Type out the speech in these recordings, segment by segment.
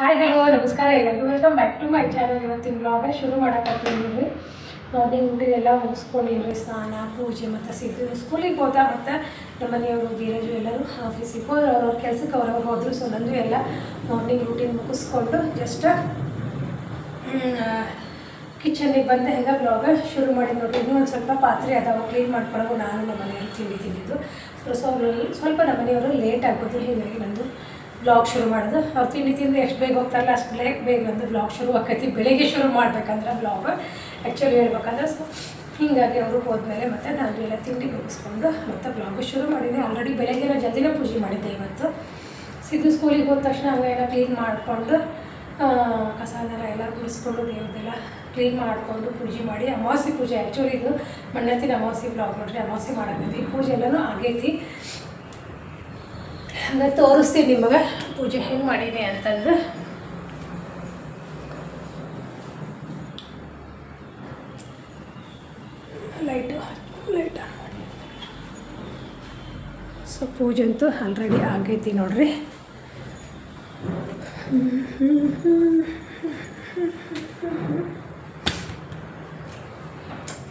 Hi hello ನಮಸ್ಕಾರ ಎಲ್ಲರಿಗೂ. Welcome back to my channel ಇವತ್ತಿನ ಬ್ಲಾಗ ಶುರು ಮಾಡೋಕ್ಕಾಗ್ತಿದ್ದೀವಿ ಮಾರ್ನಿಂಗ್ ಎಲ್ಲ ಮುಗಿಸ್ಕೊಂಡಿದ್ವಿ ಸ್ನಾನ, ಪೂಜೆ ಮತ್ತು ಸಿದ್ದು. ಸ್ಕೂಲಿಗೆ ಹೋದ ಮತ್ತು ನಮ್ಮ ಮನೆಯವರು, ಧೀರಜು ಎಲ್ಲರೂ ಆಫೀಸಿಗೆ ಹೋದ್ರು. ಅವ್ರವ್ರ ಕೆಲಸಕ್ಕೆ ಅವ್ರವ್ರು ಹೋದರು. ಸೊ ನಂದು ಎಲ್ಲ ಮಾರ್ನಿಂಗ್ ರೂಟೀನ್ ಮುಗಿಸ್ಕೊಂಡು ಜಸ್ಟ್ ಕಿಚನಿಗೆ ಬಂದು ಹೆಂಗೆ ಬ್ಲಾಗ ಶುರು ಮಾಡಿ ನೋಡಿ ಇನ್ನೂ ಒಂದು ಸ್ವಲ್ಪ ಪಾತ್ರೆ ಅದಾವ ಕ್ಲೀನ್ ಮಾಡ್ಕೊಳ್ಳೋದು ನಾನು ನಮ್ಮ ಮನೆಯಲ್ಲಿ ತಿಂಡಿ ತಿಂದಿದ್ದು. ಸೊ ಸ್ವಲ್ಪ ನಮ್ಮ ಮನೆಯವರು ಲೇಟ್ ಆಗ್ಬೋದು ಹೀಗಾಗಿ ನಂದು ಬ್ಲಾಗ್ ಶುರು ಮಾಡೋದು. ಅವ್ರು ತಿಂಡಿ ತಿಂದು ಎಷ್ಟು ಬೇಗ ಹೋಗ್ತಾರಲ್ಲ ಅಷ್ಟು ಬೇಗ ಬೇಗ ಒಂದು ಬ್ಲಾಗ್ ಶುರು ಆಕೈತಿ. ಬೆಳಿಗ್ಗೆ ಶುರು ಮಾಡ್ಬೇಕಂದ್ರೆ ಬ್ಲಾಗ್ ಆ್ಯಕ್ಚುಲಿ ಹೇಳ್ಬೇಕಂದ್ರೆ ಸೊ, ಹೀಗಾಗಿ ಅವರು ಹೋದ್ಮೇಲೆ ಮತ್ತೆ ನಾನು ಎಲ್ಲ ತಿಂಡಿ ಮುಗಿಸ್ಕೊಂಡು ಮತ್ತೆ ಬ್ಲಾಗ್ ಶುರು ಮಾಡಿದ್ದೆ ಆಲ್ರೆಡಿ ಬೆಳಗ್ಗೆ ನಾನು ಜಲ್ದಿನೇ ಪೂಜೆ ಮಾಡಿದ್ದೆ ಇವತ್ತು. ಸಿದ್ದು ಸ್ಕೂಲಿಗೆ ಹೋದ ತಕ್ಷಣ ಹಂಗೆಲ್ಲ ಕ್ಲೀನ್ ಮಾಡಿಕೊಂಡು ಕಸ ನೆಲ ಎಲ್ಲ ಗುಡಿಸ್ಕೊಂಡು ದೇವ್ರದೆಲ್ಲ ಕ್ಲೀನ್ ಮಾಡಿಕೊಂಡು ಪೂಜೆ ಮಾಡಿ. ಅಮಾವಾಸ್ಯೆ ಪೂಜೆ ಆ್ಯಕ್ಚುಲಿ ಇದು ಮಣ್ಣತ್ತಿನ ಅಮಾವಾಸ್ಯೆ ಬ್ಲಾಗ್ ನೋಡ್ರಿ. ಅಮಾವಾಸ್ಯೆ ಈ ಪೂಜೆ ಎಲ್ಲನೂ ಆಗೈತಿ. ಹಂಗೆ ತೋರಿಸ್ತೀನಿ ನಿಮಗೆ. ಪೂಜೆ ಹೆಂಗೆ ಮಾಡೀನಿ ಅಂತಂದು. ಲೈಟು ಲೈಟ್ ಸೊ ಪೂಜೆ ಅಂತೂ ಆಲ್ರೆಡಿ ಆಗೈತಿ ನೋಡ್ರಿ.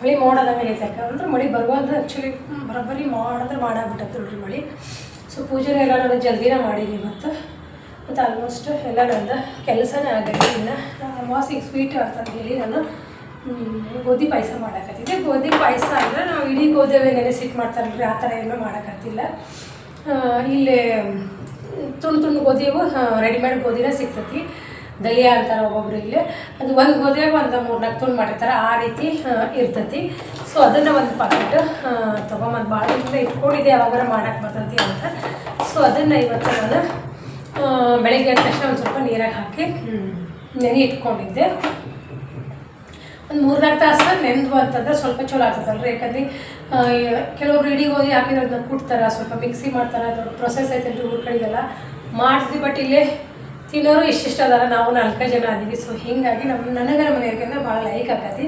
ಮಳೆ ಮೋಡದ ಮೇಲೆ ಯಾಕಂದ್ರೆ ಮಳೆ ಬರುವಂತ ಆ್ಯಕ್ಚುಲಿ ಬರೋಬ್ಬರಿ ಮಾಡಿದ್ರೆ ಮಾಡಾಗ್ಬಿಟ್ಟತ್ತೆ ನೋಡ್ರಿ ಮಳೆ. ಸೊ ಪೂಜೆ ಎಲ್ಲ ನಾನು ಜಲ್ದಿನ ಮಾಡಿದ್ದೀನಿ ಇವತ್ತು ಮತ್ತು ಆಲ್ಮೋಸ್ಟ್ ಎಲ್ಲ ನಂದು ಕೆಲಸನೇ ಆಗೈತಿ ಇನ್ನು. ಅಮಾವಾಸ್ಯೆಗೆ ಸ್ವೀಟ್ ಅಂತಂದು ಹೇಳಿ ನಾನು ಗೋಧಿ ಪಾಯಸ ಮಾಡೋಕತ್ತಿದ್ದೆ. ಗೋಧಿ ಪಾಯಸ ಅಂದರೆ ನಾವು ಇಡೀ ಗೋಧಿವೆ ನೆನೆಸಿಟ್ಟು ಮಾಡ್ತಾರಲ್ರಿ, ಆ ಥರ ಏನೂ ಮಾಡೋಕ್ಕತ್ತಿಲ್ಲ ಇಲ್ಲಿ ತುಂಡು ತುಂಡು ಗೋಧಿವು ರೆಡಿಮೇಡ್ ಗೋಧಿನೇ ಸಿಗ್ತೈತಿ ದಲಿಯಾ ಅಂತಾರೆ ಒಬ್ಬೊಬ್ರು ಇಲ್ಲಿ. ಅದು ಒಂದು ಗೋಧಿಯಾಗ ಒಂದು ಮೂರು ನಾಲ್ಕು ತುಂಡು ಮಾಡಿರ್ತಾರೆ. ಆ ರೀತಿ ಇರ್ತತಿ. ಸೊ ಅದನ್ನು ಒಂದು ಪಾಕೆಟ್ ತೊಗೊಂಬಂದು ಭಾಳ ಇಟ್ಕೊಂಡಿದ್ದೆ. ಯಾವಾಗಾರ ಮಾಡಕ್ಕೆ ಬರ್ತೈತಿ ಅಂತ. ಸೊ ಅದನ್ನು ಇವತ್ತು ನಾನು ಬೆಳಗ್ಗೆ ಎದ್ದ ತಕ್ಷಣ ಒಂದು ಸ್ವಲ್ಪ ನೀರಾಗಿ ಹಾಕಿ ನೆನೆ ಇಟ್ಕೊಂಡಿದ್ದೆ. ಒಂದು ಮೂರ್ನಾಲ್ಕು ತಾಸು ನೆಂದು ಅಂತಂದ್ರೆ ಸ್ವಲ್ಪ ಚಲೋ ಆಗ್ತದಲ್ರಿ. ಯಾಕಂದ್ರೆ ಕೆಲವೊಬ್ರು ಇಡೀ ಹೋಗಿ ಹಾಕಿದ್ರೆ ಅದನ್ನ ಕುಟ್ತಾರೆ, ಸ್ವಲ್ಪ ಮಿಕ್ಸಿ ಮಾಡ್ತಾರೆ. ಅದ್ರ ಪ್ರೊಸೆಸ್ ಐತೆ ಊರ ಕಡೆಗೆಲ್ಲ. ಮಾಡ್ತೀವಿ ಬಟ್ ಇಲ್ಲೇ ತಿನ್ನೋರು ಇಷ್ಟಿಷ್ಟ ಅದಾರ. ನಾವು ನಾಲ್ಕು ಜನ ಅದೀವಿ. ಸೊ ಹೀಗಾಗಿ ನಮ್ಮ ನನಗರ ಮನೆಯವ್ರಿಗೆಲ್ಲ ಭಾಳ ಲೈಕ್ ಆಗತಿ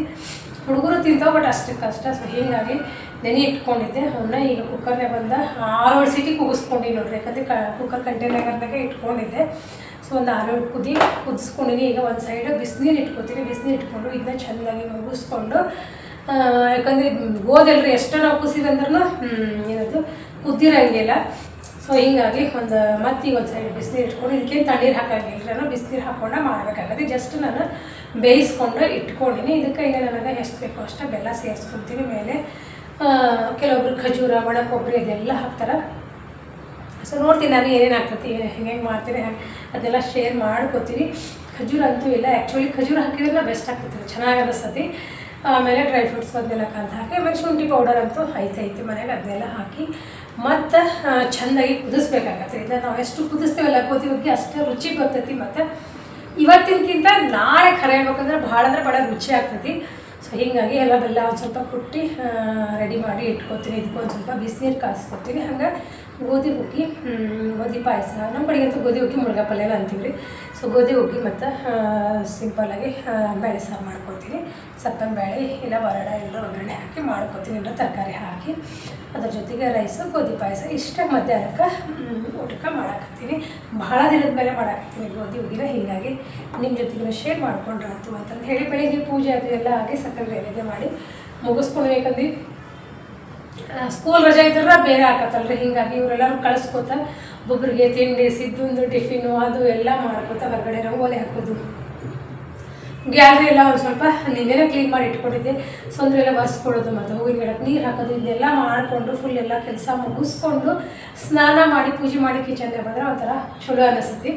ಹುಡುಗರು ತಿಂತಾವೆ ಬಟ್ ಅಷ್ಟು ಕಷ್ಟ. ಸೊ ಹೀಗಾಗಿ ನೆನೆ ಇಟ್ಕೊಂಡಿದ್ದೆ. ಅವನ್ನ ಈಗ ಕುಕ್ಕರ್ನೇ ಬಂದ ಆರು ಸಿಟಿ ಕೂಗಿಸ್ಕೊಂಡಿನಿ ನೋಡ್ರಿ. ಯಾಕಂದ್ರೆ ಕ ಕುಕ್ಕರ್ ಕಂಟೈನರ್ನಾಗೆ ಇಟ್ಕೊಂಡಿದ್ದೆ. ಸೊ ಒಂದು ಆರೇಳು ಕುದಿ, ಕುದಿಸ್ಕೊಂಡಿನಿ. ಈಗ ಒಂದು ಸೈಡ್ ಬಿಸಿನೀರು ಇಟ್ಕೊತೀನಿ. ಬಿಸಿನೀರು ಇಟ್ಕೊಂಡು ಇದನ್ನ ಚೆಂದಾಗಿ ಮುಗಿಸ್ಕೊಂಡು ಯಾಕಂದ್ರೆ ಗೋದಲ್ರಿ ಎಷ್ಟೋ ನಾವು ಕುಸಿದಂದ್ರೂ ಏನದು ಕುದ್ದಿರಂಗಿಲ್ಲ ಸೊ ಹಿಂಗಾಗಿ ಒಂದು ಮತ್ತೆ ಒಂದು ಸೈಡ್ ಬಿಸಿನೀರು ಇಟ್ಕೊಂಡು ಇದಕ್ಕೆ ತಣ್ಣೀರು ಹಾಕಂಗಿಲ್ಲ ನಾನು ಬಿಸಿನೀರು ಹಾಕೊಂಡು ಮಾಡಬೇಕಾಗತ್ತೆ. ಜಸ್ಟ್ ನಾನು ಬೇಯಿಸ್ಕೊಂಡು ಇಟ್ಕೊಂಡಿನಿ. ಇದಕ್ಕೆ ಈಗ ನನಗೆ ಎಷ್ಟು ಬೇಕೋ ಅಷ್ಟು ಬೆಲ್ಲ ಸೇರಿಸ್ಕೊತೀನಿ. ಮೇಲೆ ಕೆಲವೊಬ್ರು ಖಜೂರ ಒಣ ಕೊಬ್ಬರಿ ಅದೆಲ್ಲ ಹಾಕ್ತಾರೆ. ಸೊ ನೋಡ್ತೀನಿ ನಾನು ಏನೇನು ಆಗ್ತೈತಿ, ಹೆಂಗೆ ಮಾಡ್ತೀನಿ ಅದೆಲ್ಲ ಶೇರ್ ಮಾಡ್ಕೋತೀನಿ. ಖಜೂರ ಅಂತೂ ಇಲ್ಲ. ಆ್ಯಕ್ಚುಲಿ ಖಜೂರ ಹಾಕಿದ್ರೆ ಬೆಸ್ಟ್ ಆಗ್ತೈತಿ. ಚೆನ್ನಾಗಿ ಅನಿಸ್ತತಿ. ಆಮೇಲೆ ಡ್ರೈ ಫ್ರೂಟ್ಸ್ ಅದನ್ನೆಲ್ಲ ಕರೆದು ಹಾಕಿ, ಆಮೇಲೆ ಶುಂಠಿ ಪೌಡರ್ ಅಂತೂ ಐತೆ, ಐತಿ ಮನೆಗೆ ಅದನ್ನೆಲ್ಲ ಹಾಕಿ, ಮತ್ತು ಚೆಂದಾಗಿ ಕುದಿಸ್ಬೇಕಾಗತ್ತೆ. ಇಲ್ಲ ನಾವು ಎಷ್ಟು ಕುದಿಸ್ತೀವಲ್ಲ ಗೋಧಿ ಹುಗ್ಗಿ ಅಷ್ಟೇ ರುಚಿ ಬರ್ತೈತಿ ಮತ್ತು ಇವತ್ತಿನಕ್ಕಿಂತ ನಾಳೆ ಖರೆ ಹೇಳ್ಬೇಕಂದ್ರೆ ಭಾಳ ಅಂದ್ರೆ ಭಾಳ ರುಚಿ ಆಗ್ತೈತಿ. ಸೊ ಹೀಗಾಗಿ ಎಲ್ಲ ಬೆಲ್ಲ ಒಂದು ಸ್ವಲ್ಪ ಕುಟ್ಟಿ ರೆಡಿ ಮಾಡಿ ಇಟ್ಕೋತೀನಿ. ಇದಕ್ಕೊಂದು ಸ್ವಲ್ಪ ಬಿಸಿನೀರು ಕಾಯಿಸ್ಕೊತೀನಿ ಹಂಗೆ ಗೋಧಿ ಹುಗ್ಗಿ ಗೋಧಿ ಪಾಯಸ. ನಮ್ಮ ಕಡೆಗೆ ಅಂತೂ ಗೋಧಿ ಹುಗ್ಗಿ ಪಲ್ಯ ಎಲ್ಲ ಅಂತೀವಿ ರೀ ಸೊ ಗೋಧಿ ಹುಗ್ಗಿ ಮತ್ತು ಸಿಂಪಲ್ಲಾಗಿ ಬೇಳೆ ಸಾರು ಮಾಡ್ಕೊತೀನಿ ಸಪ್ಪನ ಬೇಳೆ ಇಲ್ಲ ಬರಡ ಇಲ್ಲ ಒಗ್ಗರಣೆ ಹಾಕಿ ಮಾಡ್ಕೊತೀನಿ ಇಲ್ಲ ತರಕಾರಿ ಹಾಕಿ. ಅದ್ರ ಜೊತೆಗೆ ರೈಸು ಗೋಧಿ ಪಾಯಸ, ಇಷ್ಟ ಮಧ್ಯಾಹ್ನಕ್ಕೆ ಊಟಕ್ಕೆ ಮಾಡಾಕತ್ತೀನಿ. ಭಾಳ ದಿನದ ಮೇಲೆ ಮಾಡಾಕತ್ತೀನಿ ಗೋಧಿ ಹುಗ್ಗಿನ. ಹೀಗಾಗಿ ನಿಮ್ಮ ಜೊತೆಗಿನ ಶೇರ್ ಮಾಡ್ಕೊಂಡ್ರೆ ಆಯ್ತು ಅಂತಂದು ಹೇಳಿ ಬೆಳಿಗ್ಗೆ ಪೂಜೆ ಅದು ಎಲ್ಲ ಹಾಕಿ ಸಕ್ಕರೆ ನೈವೇದ್ಯ ಮಾಡಿ ಮುಗಿಸ್ಕೊಳ್ಬೇಕಂದು ಸ್ಕೂಲ್ ರಜೆ ಇದ್ರೆ ಬೇರೆ ಹಾಕತ್ತಲ್ರಿ ಹಿಂಗಾಗಿ ಇವರೆಲ್ಲರೂ ಕಳ್ಸ್ಕೊತ ಒಬ್ಬೊಬ್ರಿಗೆ ತಿಂಡಿ ಸಿದ್ದುಂದು ಟಿಫಿನು, ಅದು ಎಲ್ಲ ಮಾಡ್ಕೋತ ಹೊರಗಡೆ ರಂಗೋಲಿ ಹಾಕೋದು. ಗ್ಯಾಲರಿ ಎಲ್ಲ ಒಂದು ಸ್ವಲ್ಪ ನಿನ್ನೆನೇ ಕ್ಲೀನ್ ಮಾಡಿ ಇಟ್ಕೊಂಡಿದ್ದೆ. ಸೊಂದ್ರೆ ಎಲ್ಲ ಬರ್ಸ್ಕೊಳ್ಳೋದು ಮತ್ತು ಹೂವಿನ ಗಿಡಕ್ಕೆ ನೀರು ಹಾಕೋದು, ಇದೆಲ್ಲ ಮಾಡಿಕೊಂಡು ಫುಲ್ ಎಲ್ಲ ಕೆಲಸ ಮುಗಿಸ್ಕೊಂಡು ಸ್ನಾನ ಮಾಡಿ ಪೂಜೆ ಮಾಡಿ ಕಿಚನ್ಗೆ ಬಂದರೆ ಒಂಥರ ಚಲೋ ಅನಿಸ್ತೈತಿ.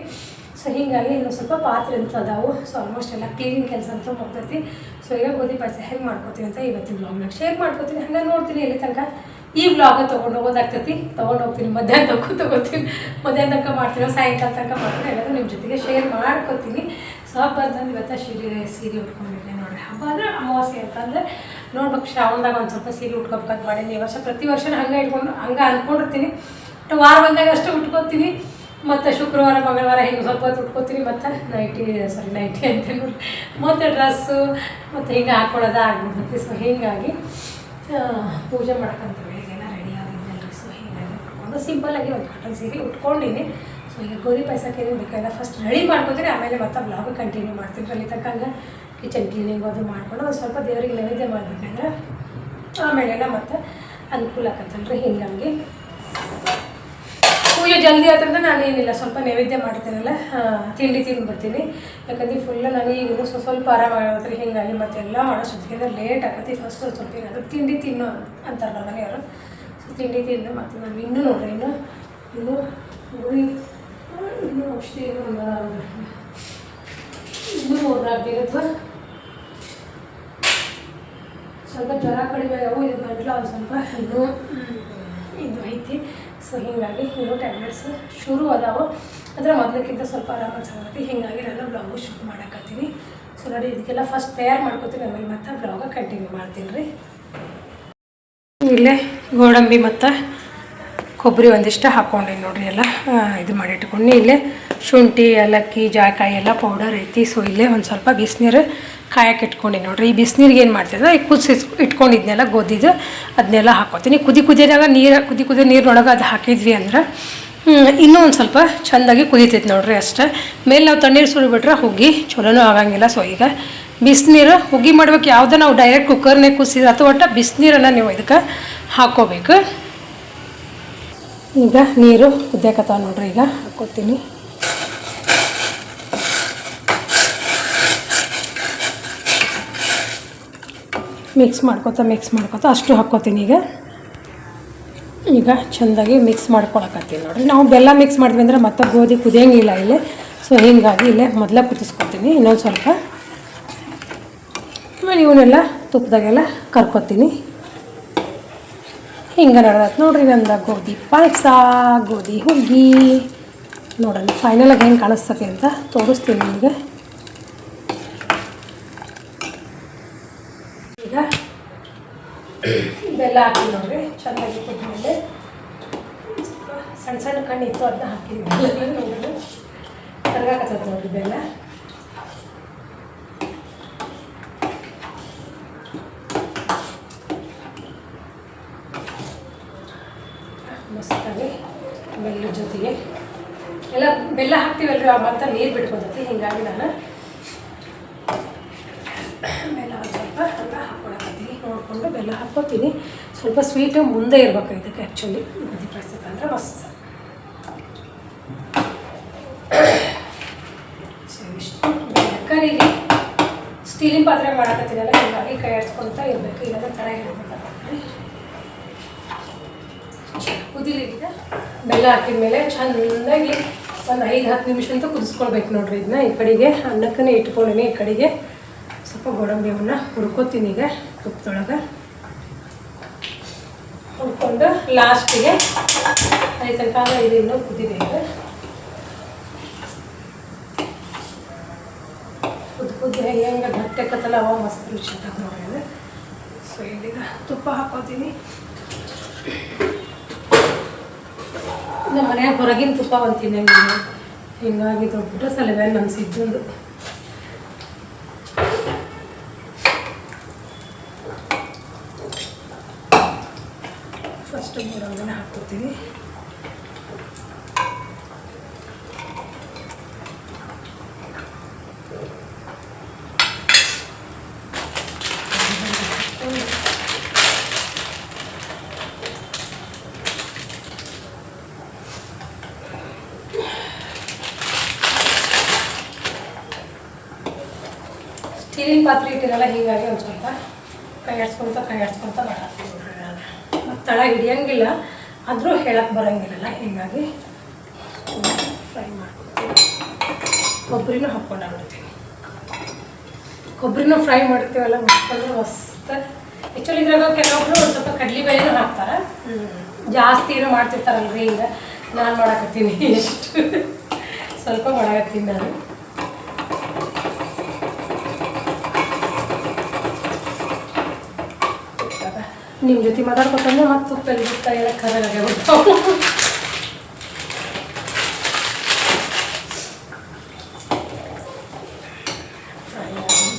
ಸೊ ಹೀಗಾಗಿ ಇನ್ನು ಸ್ವಲ್ಪ ಪಾತ್ರೆ ಅಂತ ಅದಾವು. ಸೊ ಆಲ್ಮೋಸ್ಟ್ ಎಲ್ಲ ಕ್ಲೀನಿಂಗ್ ಕೆಲಸ ಅಂತ ಹೋಗ್ತೈತಿ ಸೊ ಈಗ ಗೋಧಿ ಪಾಯಸ ಹೆಂಗೆ ಮಾಡ್ಕೋತೀನಿ ಅಂತ ಇವತ್ತಿನ ಬ್ಲಾಗ್ನಾಗ ಶೇರ್ ಮಾಡ್ಕೋತೀನಿ. ಹಂಗೆ ನೋಡ್ತೀನಿ ಎಲ್ಲಿ ತನಕ. ಈ ಬ್ಲಾಗ ತೊಗೊಂಡು ಹೋಗೋದಾಗ್ತೈತಿ. ತೊಗೊಂಡು ಹೋಗ್ತೀನಿ. ಮಧ್ಯಾಹ್ನ ತನಕ ತೊಗೋತೀನಿ. ಮಧ್ಯಾಹ್ನ ತನಕ ಮಾಡ್ತೀನಿ, ಸಾಯಂಕಾಲ ತನಕ ಮಾಡ್ತೀನಿ ಎಲ್ಲರೂ ನಿಮ್ಮ ಜೊತೆಗೆ ಶೇರ್ ಮಾಡ್ಕೋತೀನಿ. ಸೊ ಹಬ್ಬ ಅಂತಂದು ಇವತ್ತು ಸೀರೆ ಸೀರೆ ಉಟ್ಕೊಂಡಿದ್ದೆ ನೋಡ್ರಿ. ಹಬ್ಬ ಅಂದರೆ ಅಮಾವಾಸ್ಯೆ ಅಂತಂದ್ರೆ ನೋಡ್ಬೇಕು. ಶ್ರಾವಣದಾಗ ಒಂದು ಸ್ವಲ್ಪ ಸೀರೆ ಉಟ್ಕೋಬೇಕಂತ ಮಾಡೀನಿ. ಈ ವರ್ಷ ಪ್ರತಿ ವರ್ಷ ಹಂಗೆ ಇಟ್ಕೊಂಡು, ಹಂಗೆ ಅಂದ್ಕೊಂಡಿರ್ತೀನಿ ವಾರ ಬಂದಾಗ ಅಷ್ಟೇ ಉಟ್ಕೋತೀನಿ. ಮತ್ತು ಶುಕ್ರವಾರ, ಮಂಗಳವಾರ ಹಿಂಗೆ ಸ್ವಲ್ಪ ಹೊತ್ತು ಉಟ್ಕೋತೀನಿ. ಮತ್ತು ನೈಟಿ ಸಾರಿ ನೈಟಿ ಅಂತ ನೋಡಿ ಮತ್ತು ಡ್ರೆಸ್ಸು ಮತ್ತು ಹಿಂಗೆ ಹಾಕ್ಕೊಳ್ಳೋದು ಆಗ್ಬಿಡ್ತೈತಿ. ಸೊ ಹೀಗಾಗಿ ಪೂಜೆ ಮಾಡ್ಕೊಂತ ಬೆಳಿಗ್ಗೆಲ್ಲ ರೆಡಿ ಆಗಿದ್ದೆಲ್ಲ ಸೊ ಹೀಗಾಗಿ ಉಟ್ಕೊಂಡು ಸಿಂಪಲ್ಲಾಗಿ ಒಂದು ಕಾಟನ್ ಸೀರೆ ಉಟ್ಕೊಂಡಿನಿ. ಸೊ ಈಗ ಗೋಧಿ ಪಾಯಸಕ್ಕೆ ಏನು ಬೇಕಾಗಿಲ್ಲ ಫಸ್ಟ್ ರೆಡಿ ಮಾಡ್ಕೊತೀನಿ. ಆಮೇಲೆ ಮತ್ತೆ ಬ್ಲಾಗ್ ಕಂಟಿನ್ಯೂ ಮಾಡ್ತೀನಿ. ಅಲ್ಲಿ ತಕ್ಕಂಗೆ ಹಂಗೆ ಕಿಚನ್ ಕ್ಲೀನಿಂಗ್ ಅದು ಮಾಡ್ಕೊಂಡು ಒಂದು ಸ್ವಲ್ಪ ದೇವರಿಗೆ ನೈವೇದ್ಯ ಮಾಡಬೇಕಂದ್ರೆ ಆಮೇಲೆಲ್ಲ ಮತ್ತೆ ಅನುಕೂಲ ಆಕತ್ತಲ್ಲ ರೀ ಹಿಂಗಾಗಿ ಪೂಜೆ ಜಲ್ದಿ ಆತಂದ್ರೆ ನಾನು ಏನಿಲ್ಲ ಸ್ವಲ್ಪ ನೈವೇದ್ಯ ಮಾಡ್ತೀನಲ್ಲ ತಿಂಡಿ ತಿಂದು ಬಿಡ್ತೀನಿ ಯಾಕಂದ್ರೆ ಫುಲ್ ನನಗೆ ಈಗ ಸ್ವಲ್ಪ ಸ್ವಲ್ಪ ಆರಾಮ ಮತ್ತೆ ಹಿಂಗಾಗಿ ಮತ್ತೆಲ್ಲ ಮಾಡೋ ಸುತ್ತಿಗೆ ಲೇಟ್ ಆಗತ್ತೆ ಫಸ್ಟ್ ಸ್ವಲ್ಪ ಏನಾದರೂ ತಿಂಡಿ ತಿನ್ನು ಅಂತಾರೆ ಮನೆಯವರು. ಸೊ ತಿಂಡಿ ತಿಂದು ಮತ್ತು ನಾನು ಇನ್ನೂ ನೋಡ್ರಿ ಇನ್ನು ಇನ್ನು ಗುರಿ ಇನ್ನೂ ಔಷಧಿ ಏನೋ ಒಂದು ಇನ್ನೂ ಮೂರ್ನಾಲ್ಕು ಸ್ವಲ್ಪ ಜ್ವರ ಕಡಿಮೆ ಆಗವು ಇದು ಮಾಡಿಲ್ಲ ಒಂದು ಸ್ವಲ್ಪ. ಇನ್ನೂ ಇದು ಐತಿ. ಸೊ ಹೀಗಾಗಿ ಹಿಂಗೆ ಟ್ಯಾಬ್ಲೆಟ್ಸ್ ಶುರು ಅದಾವೆ. ಅಂದರೆ ಮೊದಲಕ್ಕಿಂತ ಸ್ವಲ್ಪ ಆರಾಮ ಚೆನ್ನಾಗಿ ಹಿಂಗಾಗಿ ನಾನು ಬ್ಲಾಗು ಶೂಟ್ ಮಾಡಕತ್ತೀನಿ. ಸೊ ನೋಡಿ, ಇದಕ್ಕೆಲ್ಲ ಫಸ್ಟ್ ತಯಾರು ಮಾಡ್ಕೋತೀನಿ ಆಮೇಲೆ ಮತ್ತೆ ಬ್ಲಾಗ ಕಂಟಿನ್ಯೂ ಮಾಡ್ತೀನಿ ರೀ. ಇಲ್ಲೇ ಗೋಡಂಬಿ ಮತ್ತು ಕೊಬ್ಬರಿ ಒಂದಿಷ್ಟು ಹಾಕ್ಕೊಂಡೆ ನೋಡಿರಿ ಎಲ್ಲ. ಇದು ಮಾಡಿ ಇಟ್ಕೊಂಡು ಇಲ್ಲೇ. ಶುಂಠಿ, ಏಲಕ್ಕಿ, ಜಾಯಿಕಾಯಿ ಎಲ್ಲ ಪೌಡರ್ ಐತಿ. ಸೊ ಇಲ್ಲೇ ಒಂದು ಸ್ವಲ್ಪ ಬಿಸಿನೀರು ಕಾಯಕ್ಕೆ ಇಟ್ಕೊಂಡೆ ನೋಡ್ರಿ. ಈ ಬಿಸಿನೀರಿಗೆ ಏನು ಮಾಡ್ತಿದ್ರೆ ಈ ಕುದಿಸಿ ಇಟ್ಕೊಂಡಿದ್ನೆಲ್ಲ ಗೋದಿದ್ದು ಅದನ್ನೆಲ್ಲ ಹಾಕೋತೀನಿ. ಕುದಿ ಕುದಿದಾಗ ನೀರು, ಕುದಿ ಕುದಿ ನೀರಿನೊಳಗೆ ಅದು ಹಾಕಿದ್ವಿ ಅಂದ್ರೆ ಇನ್ನೂ ಒಂದು ಸ್ವಲ್ಪ ಚೆಂದಾಗಿ ಕುದೀತೈತೆ ನೋಡ್ರಿ ಅಷ್ಟೇ. ಮೇಲೆ ನಾವು ತಣ್ಣೀರು ಸುರಿಬಿಟ್ರೆ ಹುಗ್ಗಿ ಚಲೋನೂ ಆಗಂಗಿಲ್ಲ. ಸೊ ಈಗ ಬಿಸಿನೀರು ಹುಗ್ಗಿ ಮಾಡ್ಬೇಕು ಯಾವುದೋ ನಾವು ಡೈರೆಕ್ಟ್ ಕುಕ್ಕರ್ನೇ ಕುದಿಸಿದ್ರೆ ಅಥವಾ ಒಟ್ಟು ಬಿಸಿನೀರನ್ನು ನೀವು ಇದಕ್ಕೆ ಹಾಕ್ಕೋಬೇಕು ಈಗ ನೀರು ಕುದಿಯಕತ್ತಾವ ನೋಡ್ರಿ. ಈಗ ಹಾಕ್ಕೋತೀನಿ ಮಿಕ್ಸ್ ಮಾಡ್ಕೊತ ಮಿಕ್ಸ್ ಮಾಡ್ಕೊತ ಅಷ್ಟು ಹಾಕ್ಕೋತೀನಿ ಈಗ. ಈಗ ಚೆಂದಾಗಿ ಮಿಕ್ಸ್ ಮಾಡ್ಕೊಳಕತ್ತೀನಿ ನೋಡ್ರಿ. ನಾವು ಬೆಲ್ಲ ಮಿಕ್ಸ್ ಮಾಡಿದ್ವಿ ಅಂದ್ರೆ ಮತ್ತೆ ಗೋಧಿ ಕುದಿಯಂಗಿಲ್ಲ ಇಲ್ಲೇ. ಸೊ ಹೀಗಾಗಿ ಇಲ್ಲೇ ಮೊದಲೇ ಕುದಿಸ್ಕೊತೀನಿ. ಇನ್ನೊಂದು ಸ್ವಲ್ಪ ಆಮೇಲೆ ಇವನ್ನೆಲ್ಲ ತುಪ್ಪದಾಗೆಲ್ಲ ಕರ್ಕೊತೀನಿ. ಹಿಂಗೆ ನಡೆದತ್ ನೋಡಿರಿ ನಂದು ಗೋಧಿ ಪಾಯಸ, ಗೋಧಿ ಹುಗ್ಗಿ ನೋಡೋಣ ಫೈನಲಾಗಿ ಹೆಂಗೆ ಕಾಣಿಸ್ತದೆ ಅಂತ ತೋರಿಸ್ತೀನಿ ನಿಮಗೆ ಈಗ ಬೆಲ್ಲ ಹಾಕಿ ನೋಡ್ರಿ ಚೆನ್ನಾಗಿ ಸ್ವಲ್ಪ ಸಣ್ಣ ಸಣ್ಣ ಕಣ್ಣು ಇತ್ತು ಅದನ್ನ ಹಾಕಿದ್ವಿ. ನೋಡಿದ್ರೆ ಕರ್ಗಾಕತ್ತದ ನೋಡ್ರಿ ಬೆಲ್ಲ. ಮಸ್ತಾಗಿ ಬೆಲ್ಲದ ಜೊತೆಗೆ. ಎಲ್ಲ ಬೆಲ್ಲ ಹಾಕ್ತೀವಲ್ರಿ, ಆ ಮತ್ತೆ ನೀರು ಬಿಟ್ಕೊತೈತಿ, ಹೀಗಾಗಿ ನಾನು ಬೆಲ್ಲ ಸ್ವಲ್ಪ ಅಂತ ಹಾಕ್ಕೊಳಕತ್ತೀನಿ ನೋಡಿಕೊಂಡು ಬೆಲ್ಲ ಹಾಕ್ಕೊತೀನಿ. ಸ್ವಲ್ಪ ಸ್ವೀಟು ಮುಂದೆ ಇರ್ಬೇಕು ಇದಕ್ಕೆ ಆ್ಯಕ್ಚುಲಿ ಗೋಧಿ ಪಾಯಸಕ್ಕೆ ಅಂದರೆ ಮಸ್ತ್. ಸೊ ಸ್ಟೀಲಿನ ಪಾತ್ರೆ ಮಾಡಕತ್ತಿರಲ್ಲ, ಹೀಗಾಗಿ ಕೈ ಇರಬೇಕು. ಇಲ್ಲದ ಥರ ಇರಬೇಕಾಗ್ತದೆ ಕುದಿಲಿ ಬೆಲ್ಲ ಹಾಕಿದ ಮೇಲೆ ಚೆನ್ನಾಗಿ ಒಂದು ಐದು, ಹತ್ತು ನಿಮಿಷ ಅಂತ ಕುದಿಸ್ಕೊಳ್ಬೇಕು ನೋಡ್ರಿ ಇದನ್ನ ಈ ಕಡೆಗೆ. ಅನ್ನಕ್ಕನೇ ಇಟ್ಕೊಂಡಿನಿ ಈ ಕಡೆಗೆ. ಸ್ವಲ್ಪ ಗೋಡಂಬಿಯನ್ನ ಹುಡ್ಕೋತೀನಿ ಈಗ ತುಪ್ಪದೊಳಗೆ. ಹುರ್ಕೊಂಡು ಲಾಸ್ಟಿಗೆ ಐದು ತನಕ ಇದು ಇನ್ನೂ ಕುದಿಬೇಕು. ಕುದ್ದು ಕುದ್ದು ಹೆಂಗೆ ಹೆಂಗೆ ಕತ್ತಲ ಅವ ಮಸ್ತ್ ರುಚಿ ಅಂತ ನೋಡಿದ್ರೆ. ಸೊ ಇಲ್ಲಿಗ ತುಪ್ಪ ಹಾಕೋತೀನಿ. ನಮ್ಮ ಮನೆಯಾಗ ಹೊರಗಿನ ತುಪ್ಪ ತಿನ್ನಂಗಿಲ್ಲ ಹಿಂಗಾಗಿ ದೊಡ್ಡ ಸಲಹೆ ನಮ್ಮ ಫಸ್ಟ್ ಹಾಕ್ಕೊತೀನಿ ಸ್ಟೀಲಿನ ಪಾತ್ರೆ ಇಟ್ಟಿರಲ್ಲ ಹೀಗಾಗಿ ಒಂದು ಸ್ವಲ್ಪ ಕೈ ಆಡ್ಸ್ಕೊತ ಕೈ ಆಡ್ಸ್ಕೊತ ಮತ್ತು ತಳ ಹಿಡಿಯಂಗಿಲ್ಲ. ಆದರೂ ಹೇಳಕ್ಕೆ ಬರಂಗಿಲ್ಲ ಹೀಗಾಗಿ ಫ್ರೈ ಮಾಡ್ತೀವಿ ಕೊಬ್ಬರಿನೂ ಹಾಕ್ಕೊಂಡಾಗ್ಬಿಡ್ತೀನಿ ಕೊಬ್ಬರಿನೂ ಫ್ರೈ ಮಾಡ್ತೀವಲ್ಲ ಮಾಡ್ಕೊಂಡ್ರೆ ಮಸ್ತ್. ಆ್ಯಕ್ಚುಲಿ ಇದ್ರಾಗ ಕೆಲವೊಬ್ರು ಒಂದು ಸ್ವಲ್ಪ ಕಡ್ಲಿಬೇಳೆನೂ ಹಾಕ್ತಾರೆ. ಜಾಸ್ತಿ ಏನೋ ಮಾಡ್ತಿರ್ತಾರಲ್ರಿ ಈಗ ನಾನು ಮಾಡಕತ್ತೀನಿ. ಎಷ್ಟು ಸ್ವಲ್ಪ ಮಾಡಕತ್ತೀನಿ ನಾನು. ನಿಮ್ಮ ಜೊತೆ ಮಾತಾಡ್ಕೊತಂದ್ರೆ ಮತ್ತೆ ತುಪ್ಪಲ್ಲಿ ಬಿಡ್ತಾ ಎಲ್ಲ ಕರಗಾಗೆ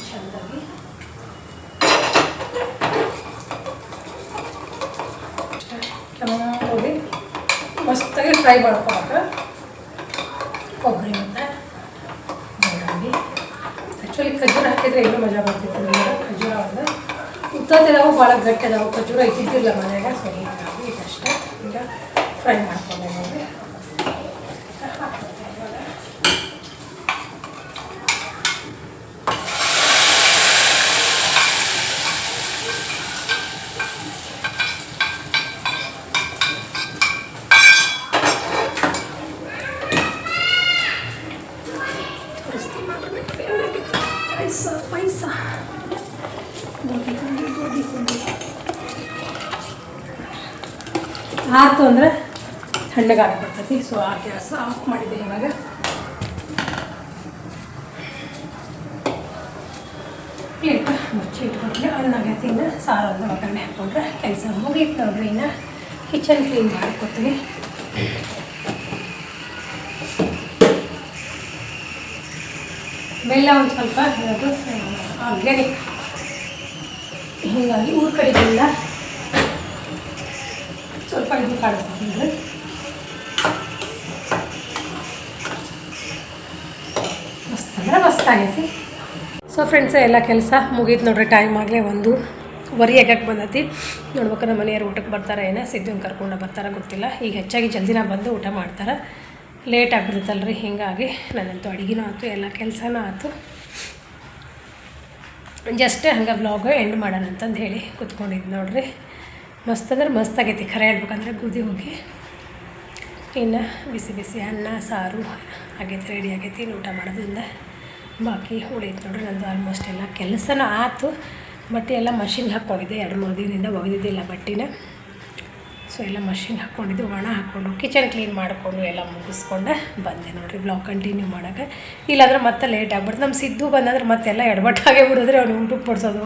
ಚೆಂದಾಗಿ ಕೆಂಪಗೆ ಮಸ್ತಾಗಿ ಫ್ರೈ ಮಾಡ್ಕೊಬೇಕು ಕೊಬ್ಬರಿ ಮತ್ತು ಆ್ಯಕ್ಚುಲಿ ಖಜೂರ ಹಾಕಿದ್ರೆ ಇನ್ನೂ ಮಜಾ ಒಂದು ಉತ್ತದಿದಾವು ಭಾಳ ಗಟ್ಟಿ ಅದಾವು ಖಜೂರ ಇದ್ದಿದ್ದಿಲ್ಲ ಮನೆಯಾಗ. ಸರಿ ಈಗ ಅಷ್ಟೇ ಈಗ ಫ್ರೈ ಮಾಡ್ಕೊಂಡೆ ನೋಡಿ ಪಾಯಸ ಪಾಯಸ ಗೋಧಿ ಹುಂಡಿ ಗೋಧಿ ಹುಂಡಿ ಆಯ್ತು ಅಂದರೆ ತಣ್ಣಗಾಗ್ಬಿಡ್ತೈತಿ ಸೊ ಆ ಗ್ಯಾಸ್ ಆಫ್ ಮಾಡಿದ್ದೆ ಇವಾಗ. ಪ್ಲೇಟ್ ಮುಚ್ಚಿ ಇಟ್ಕೊಂಡ್ರೆ ಅನ್ನಾಗೈತಿ ಇನ್ನು ಸಾರು ಒಂದು ಒಗ್ಗರಣೆ ಹಾಕ್ಕೊಂಡ್ರೆ ಕೆಲಸ ಮುಗೀತು ನೋಡ್ರಿ ಇನ್ನು ಕಿಚನ್ ಕ್ಲೀನ್ ಮಾಡ್ಕೊತೀವಿ ಬೆಲ್ಲ ಒಂದು ಸ್ವಲ್ಪ ಅದು ಆರ್ಗ್ಯಾನಿಕ್ ಹೀಗಾಗಿ ಊರ ಕಡೆಗೆಲ್ಲ ಸ್ವಲ್ಪ ಇದು ಕಾಣಿಸ್ಕೊಂಡ್ರೆ ಮಸ್ತ್ ಸಿ ಫ್ರೆಂಡ್ಸ್ ಎಲ್ಲ ಕೆಲಸ ಮುಗೀತು ನೋಡ್ರಿ ಟೈಮ್ ಆಗಲೇ ಒಂದು ವರಿ ಎಗಕ್ಕೆ ಬಂದೈತಿ. ನೋಡ್ಬೇಕು ನಮ್ಮ ಮನೆಯವ್ರು ಊಟಕ್ಕೆ ಬರ್ತಾರೆ ಏನೋ ಸಿದ್ಧನ ಕರ್ಕೊಂಡು ಬರ್ತಾರ ಗೊತ್ತಿಲ್ಲ. ಈಗ ಹೆಚ್ಚಾಗಿ ಜಲ್ದಿನ ಬಂದು ಊಟ ಮಾಡ್ತಾರೆ. ಲೇಟ್ ಆಗಿಬಿಡುತ್ತಲ್ರಿ ಹೀಗಾಗಿ ನನ್ನಂತೂ ಅಡುಗೆನೂ ಆಯಿತು, ಎಲ್ಲ ಕೆಲಸನೂ ಆಯಿತು. ಜಸ್ಟ್ ಹಂಗೆ ಬ್ಲಾಗ್ ಎಂಡ್ ಮಾಡೋಣ ಅಂತಂದು ಹೇಳಿ ಕೂತ್ಕೊಂಡಿದ್ದು ನೋಡ್ರಿ. ಮಸ್ತ್ ಅಂದ್ರೆ ಮಸ್ತ್ ಆಗೈತಿ, ಖರೆ ಹೇಳ್ಬೇಕಂದ್ರೆ ಗೋಧಿ ಹೋಗಿ. ಇನ್ನು ಬಿಸಿ ಬಿಸಿ ಅನ್ನ, ಸಾರು, ಆಗೈತಿ ರೆಡಿ ಆಗೈತಿ ಊಟ ಮಾಡೋದ್ರಿಂದ. ಬಾಕಿ ಉಳಿತು ನೋಡ್ರಿ ನಂದು ಆಲ್ಮೋಸ್ಟ್ ಎಲ್ಲ ಕೆಲಸನೂ ಆಯ್ತು ಬಟ್ಟೆ ಎಲ್ಲ ಮಷಿನ್ಗೆ ಹಾಕ್ಕೊಂಡಿದ್ದೆ, ಎರಡು ಮೂರು ದಿನದಿಂದ ಒಗೆದಿದ್ದಿಲ್ಲ ಬಟ್ಟೆನ. ಸೊ ಎಲ್ಲ ಮಷಿನ್ ಹಾಕ್ಕೊಂಡಿದ್ದು, ಒಣ ಹಾಕ್ಕೊಂಡು ಕಿಚನ್ ಕ್ಲೀನ್ ಮಾಡಿಕೊಂಡು ಎಲ್ಲ ಮುಗಿಸ್ಕೊಂಡು ಬಂದೆ ನೋಡಿರಿ ಬ್ಲಾಗ್ ಕಂಟಿನ್ಯೂ ಮಾಡೋಕೆ ಇಲ್ಲಾಂದ್ರೆ ಮತ್ತೆ ಲೇಟ್ ಆಗ್ಬಿಡ್ತು. ನಮ್ಮ ಸಿದ್ದು ಬಂದಂದ್ರೆ ಮತ್ತೆಲ್ಲ ಎಡಬಟ್ಟಾಗೇ ಬಿಡಿದ್ರೆ, ಅವ್ನು ಊಟಕ್ಕೆ ಬಡಿಸೋದು.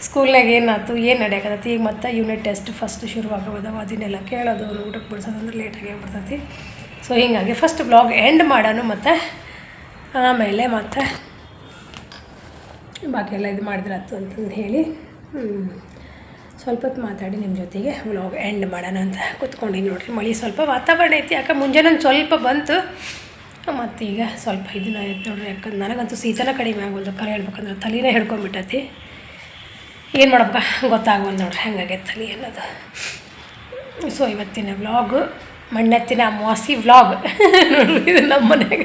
ಸ್ಕೂಲ್ನಾಗ ಏನಾಯ್ತು, ಏನು ನಡೆಯಕತ್ತೈತಿ? ಈಗ ಮತ್ತೆ ಯೂನಿಟ್ ಟೆಸ್ಟ್ ಫಸ್ಟ್ ಶುರುವಾಗೋದವ, ಅದನ್ನೆಲ್ಲ ಕೇಳೋದು, ಅವ್ನು ಊಟಕ್ಕೆ ಬಿಡಿಸೋದಂದ್ರೆ ಲೇಟಾಗೇ ಬಿಡ್ತೈತಿ. ಸೊ ಹೀಗಾಗಿ ಫಸ್ಟ್ ಬ್ಲಾಗ್ ಎಂಡ್ ಮಾಡೋಣ ಮತ್ತು. ಆಮೇಲೆ ಮತ್ತೆ ಬಾಕಿ ಎಲ್ಲ ಇದು ಮಾಡಿದ್ರೆ ಹತ್ತು ಅಂತಂದು ಹೇಳಿ. ಸ್ವಲ್ಪ ಹೊತ್ತು ಮಾತಾಡಿ ನಿಮ್ಮ ಜೊತೆಗೆ ವ್ಲಾಗ್ ಎಂಡ್ ಮಾಡೋಣ ಅಂತ ಕೂತ್ಕೊಂಡಿನಿ ನೋಡಿರಿ. ಮಳೆ ಸ್ವಲ್ಪ ವಾತಾವರಣ ಐತಿ ಯಾಕೆ ಮುಂಜಾನೆ ಸ್ವಲ್ಪ ಬಂತು. ಮತ್ತು ಈಗ ಸ್ವಲ್ಪ ಇದನ್ನ ಆಯ್ತು ನೋಡಿರಿ, ಯಾಕಂದ್ರೆ ನನಗಂತೂ ಶೀತನ ಕಡಿಮೆ ಆಗೋದು ಕರೆ ಹೇಳ್ಬೇಕಂದ್ರೆ ತಲೆನೇ ಹಿಡ್ಕೊಂಡ್ಬಿಟ್ಟತಿ. ಏನು ಮಾಡಬೇಕ ಗೊತ್ತಾಗೋದು ನೋಡ್ರಿ, ಹೆಂಗಾಗೈತೆ ತಲೆ ಅನ್ನೋದು. ಸೊ ಇವತ್ತಿನ ವ್ಲಾಗು ಮಣ್ಣತ್ತಿನ ಅಮಾವಾಸಿ ವ್ಲಾಗ್ ನೋಡ್ರಿ, ಇದು ನಮ್ಮ ಮನೆಯಾಗ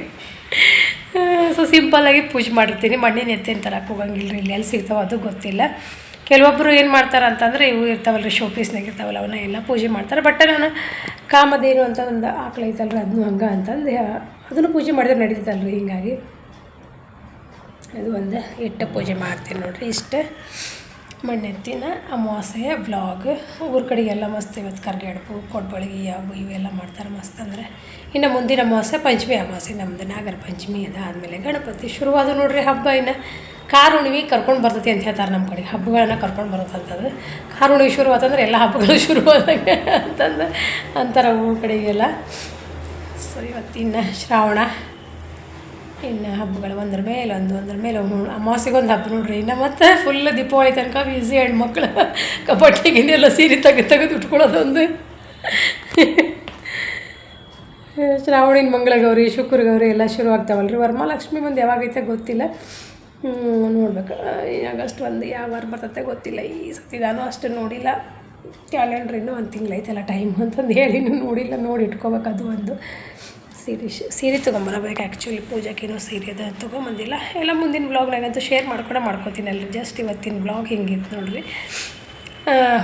ಸೊ ಸಿಂಪಲ್ಲಾಗಿ ಪೂಜೆ ಮಾಡಿರ್ತೀನಿ. ಮಣ್ಣಿನ ಎತ್ತಿನ ತರಕ್ಕೆ ಹೋಗಂಗಿಲ್ಲ ರೀ ಇಲ್ಲಿ ಎಲ್ಲಿ ಸಿಗ್ತಾವೆ ಅದು ಗೊತ್ತಿಲ್ಲ. ಕೆಲವೊಬ್ಬರು ಏನು ಮಾಡ್ತಾರೆ ಅಂತಂದರೆ, ಇವು ಇರ್ತಾವಲ್ಲ ರೀ ಶೋ ಪೀಸ್ನಾಗ ಇರ್ತಾವಲ್ಲ, ಅವನ್ನ ಎಲ್ಲ ಪೂಜೆ ಮಾಡ್ತಾರೆ. ಬಟ್ ನಾನು ಕಾಮದೇನು ಅಂತ ಒಂದು ಆಕಳ ಐತಲ್ರಿ ಅದನ್ನು ಹಂಗೆ ಅಂತಂದು ಅದನ್ನು ಪೂಜೆ ಮಾಡಿದ್ರೆ ನಡೀತಲ್ಲ ರೀ ಹಿಂಗಾಗಿ. ಅದು ಒಂದು ಇಟ್ಟು ಪೂಜೆ ಮಾಡ್ತೀನಿ ನೋಡಿರಿ ಇಷ್ಟು. ಮಣ್ಣೆತ್ತಿನ ಅಮಾವಾಸ್ಯೆ ಬ್ಲಾಗ್ ಊರ ಕಡೆಗೆಲ್ಲ ಮಸ್ತ್ ಇವತ್ತು ಕರ್ಗಡ್ಬು ಕೊಡ್ಬಳಗಿ ಅವು ಇವೆಲ್ಲ ಮಾಡ್ತಾರೆ ಮಸ್ತ್ ಅಂದರೆ. ಇನ್ನು ಮುಂದಿನ ಅಮಾವಾಸ್ಯೆ ಪಂಚಮಿ, ಅಮಾವಾಸ್ಯೆ ನಮ್ಮದು ನಾಗರ ಪಂಚಮಿ ಅದಾದಮೇಲೆ ಗಣಪತಿ ಶುರುವಾದ ನೋಡ್ರಿ ಹಬ್ಬ ಇನ್ನು. ಕಾರ್ ಉಣಿವಿ ಕರ್ಕೊಂಡು ಬರ್ತೈತಿ ಅಂತ ಹೇಳ್ತಾರೆ ನಮ್ಮ ಕಡೆ, ಹಬ್ಬಗಳನ್ನ ಕರ್ಕೊಂಡು ಬರುತ್ತಂಥದ್ದು ಕಾರ್ ಉಣಿವಿ ಶುರುವಾತಂದ್ರೆ ಎಲ್ಲ ಹಬ್ಬಗಳು ಶುರುವಾದಂಗೆ ಅಂತಂದು ಅಂತಾರೆ ಊರ ಕಡೆಗೆಲ್ಲ. ಸೊ ಇವತ್ತಿನ ಶ್ರಾವಣ. ಇನ್ನು ಹಬ್ಬಗಳು ಒಂದ್ರ ಮೇಲೆ ಒಂದು, ಒಂದ್ರ ಮೇಲೆ ಅಮಾವಾಸ್ಯೆಗೆ ಒಂದು ಹಬ್ಬ ನೋಡ್ರಿ. ಇನ್ನು ಮತ್ತೆ ಫುಲ್ ದೀಪಾವಳಿ ತನಕ ಬ್ಯುಸಿ ಹೆಣ್ಮಕ್ಳು ಕಬಡ್ಡಿಗಿನ್ನೆಲ್ಲ ಸೀರೆ ತೆಗೆದು ತೆಗೆದು ಉಟ್ಕೊಳ್ಳೋದೊಂದು. ಶ್ರಾವಣಿನ ಮಂಗಳ ಗೌರಿ ಶುಕ್ರ ಗೌರಿ ಎಲ್ಲ ಶುರು ಆಗ್ತಾವಲ್ಲ ರೀ ವರಮಹಾಲಕ್ಷ್ಮಿ ಬಂದು ಯಾವಾಗೈತೆ ಗೊತ್ತಿಲ್ಲ. ನೋಡ್ಬೇಕು. ಆಗಸ್ಟ್ ಒಂದು ಯಾವ ವಾರ ಬರ್ತೈತೆ ಗೊತ್ತಿಲ್ಲ. ಈ ಸತಿ ನಾನು ಅಷ್ಟು ನೋಡಿಲ್ಲ. ಕ್ಯಾಲೆಂಡ್ರ್ ಇನ್ನೂ ಒಂದು ತಿಂಗಳೈತಲ್ಲ ಟೈಮ್ ಅಂತಂದು ಹೇಳಿ ನೋಡಿಲ್ಲ. ನೋಡಿ ಇಟ್ಕೋಬೇಕು ಅದು ಒಂದು. ಸೀರೆ ಸೀರೆ ತೊಗೊಂಬರಬೇಕು. ಆ್ಯಕ್ಚುಲಿ ಪೂಜೆಗೇನೋ ಸೀರೆ ಅದು ತೊಗೊಂಬಂದಿಲ್ಲ. ಎಲ್ಲ ಮುಂದಿನ ಬ್ಲಾಗ್ನಾಗಂತೂ ಶೇರ್ ಮಾಡ್ಕೊಂಡೆ ಮಾಡ್ಕೋತೀನಿ ಅಲ್ರಿ. ಜಸ್ಟ್ ಇವತ್ತಿನ ಬ್ಲಾಗ್ ಹಿಂಗಿತ್ತು ನೋಡ್ರಿ.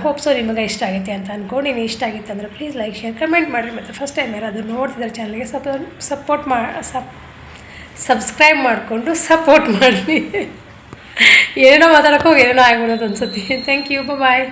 ಹೋಪ್ಸೋ ನಿಮಗೆ ಇಷ್ಟ ಆಗೈತೆ ಅಂತ ಅಂದ್ಕೊಂಡು ನೀವು ಇಷ್ಟ ಆಗಿತ್ತು ಅಂದರೆ ಪ್ಲೀಸ್ ಲೈಕ್ ಶೇರ್ ಕಮೆಂಟ್ ಮಾಡಿರಿ. ಮತ್ತು ಫಸ್ಟ್ ಟೈಮ್ ಯಾರಾದರೂ ನೋಡ್ತಿದ್ದಾರೆ ಚಾನಲ್ಗೆ ಸಪ ಸಪೋರ್ಟ್ ಮಾ ಸಪ್ ಸಬ್ಸ್ಕ್ರೈಬ್ ಮಾಡಿಕೊಂಡು ಸಪೋರ್ಟ್ ಮಾಡಿರಿ. ಏನೇನೋ ಮಾತಾಡೋಕೆ ಹೋಗಿ ಏನೇನೋ ಆಗ್ಬಿಡೋದು ಅನ್ಸುತ್ತೆ. Thank you bye